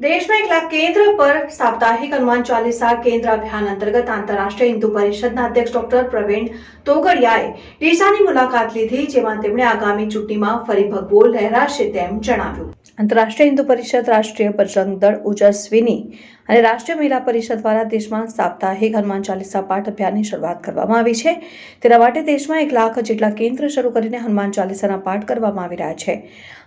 દેશમાં એકલા કેન્દ્ર પર સાપ્તાહિક હનુમાન ચાલીસા કેન્દ્ર અભિયાન અંતર્ગત આંતરરાષ્ટ્રીય હિન્દુ પરિષદના અધ્યક્ષ ડોક્ટર પ્રવીણ તોગડિયાએ ડીસાની મુલાકાત લીધી, જેમાં તેમણે આગામી ચૂંટણીમાં ફરી ભગવો લહેરાશે તેમ જણાવ્યું. આંતરરાષ્ટ્રીય હિન્દુ પરિષદ રાષ્ટ્રીય બજરંગ દળ ઓજસ્વીની અને રાષ્ટ્રીય મહિલા પરિષદ દ્વારા દેશમાં સાપ્તાહિક હનુમાન ચાલીસા પાઠ અભિયાનની શરૂઆત કરવામાં આવી છે. તેના માટે દેશમાં એક લાખ જેટલા કેન્દ્ર શરૂ કરીને હનુમાન ચાલીસાના પાઠ કરવામાં આવી રહ્યા છે.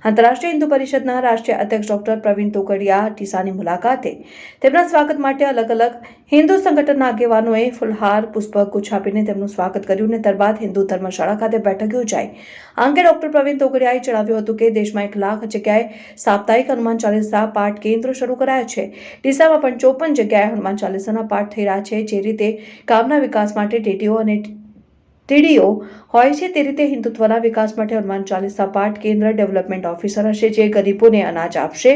આંતરરાષ્ટ્રીય હિન્દુ પરિષદના રાષ્ટ્રીય અધ્યક્ષ ડોક્ટર પ્રવીણ તોકડિયા ટીસાની મુલાકાતે તેમના સ્વાગત માટે અલગ અલગ હિન્દુ સંગઠનના આગેવાનોએ ફુલહાર, પુષ્પક, ગુચ્છ આપીને તેમનું સ્વાગત કર્યું અને ત્યારબાદ હિન્દુ ધર્મશાળા ખાતે બેઠક યોજાઈ. આ અંગે ડોક્ટર પ્રવીણ તોકડિયાએ જણાવ્યું હતું કે દેશમાં એક લાખ જગ્યાએ સાપ્તાહિક હનુમાન ચાલીસા પાઠ કેન્દ્રો શરૂ કરાયા છે. ડીસામાં પણ ચોપન જગ્યાએ હનુમાન ચાલીસાના પાઠ થઈ રહ્યા છે, જે રીતે ગામના વિકાસ માટે ટેટીઓ અને ટીડીઓ હોય છે, તે રીતે હિન્દુત્વના વિકાસ માટે હનુમાન ચાલીસા પાઠ કેન્દ્ર ડેવલપમેન્ટ ઓફિસર હશે, જે ગરીબોને અનાજ આપશે.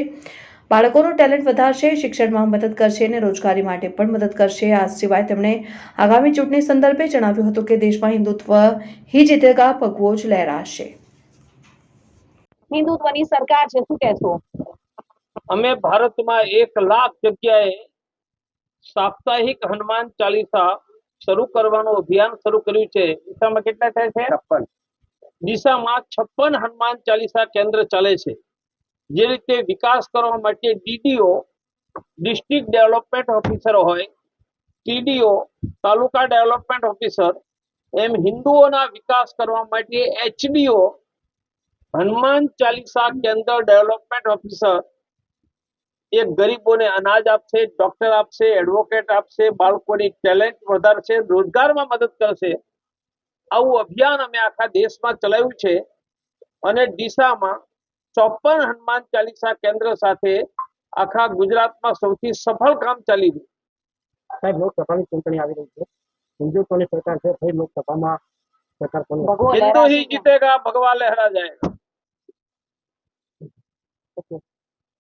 બાળકોનું ટેલેન્ટ વધારશે, શિક્ષણમાં મદદ કરશે અને રોજગારી માટે પણ મદદ કરશે. આ સિવાય તેમણે આગામી ચૂંટણી સંદર્ભે જણાવ્યું હતું કે દેશમાં હિન્દુત્વ હી જીતેગા ભગવો જ લહેરાશે. હિન્દુત્વની સરકાર છે, શું કહેશો અમે ભારતમાં એક લાખ જગ્યાએ સાપ્તાહિક હનુમાન ચાલીસા શરૂ કરવાનું અભિયાન શરૂ કર્યું છે. દિશામાં કેટલા થાય છે? છપ્પન. દિશામાં છપ્પન હનુમાન ચાલીસા કેન્દ્ર ચાલે છે. જે રીતે વિકાસ કરવા માટે ડીડીઓ ડિસ્ટ્રિક્ટ ડેવલપમેન્ટ ઓફિસર હોય ટીડીઓ તાલુકા ડેવલપમેન્ટ ઓફિસર એમ હિન્દુઓના વિકાસ કરવા માટે એચડીઓ હનુમાન ચાલીસા કેન્દ્ર ડેવલપમેન્ટ ઓફિસર એ ગરીબોને અનાજ આપશે ડોક્ટર આપશે એડવોકેટ આપશે બાળકોની ટેલેન્ટ વધારશે રોજગારમાં મદદ કરશે. આવું અભિયાન અમે આખા દેશમાં ચલાવ્યું છે અને ડીસામાં ચોપન હનુમાન ચાલીસા કેન્દ્ર સાથે આખા ગુજરાતમાં સૌથી સફળ કામ ચાલી રહ્યું. સાહેબ લોકસભાની ચૂંટણી આવી રહી છે. હિન્દુત્વની સરકાર છે થઈ લોકસભામાં સરકાર હિન્દુ હી જીતેગા ભગવાન લહેરા જાયેગા.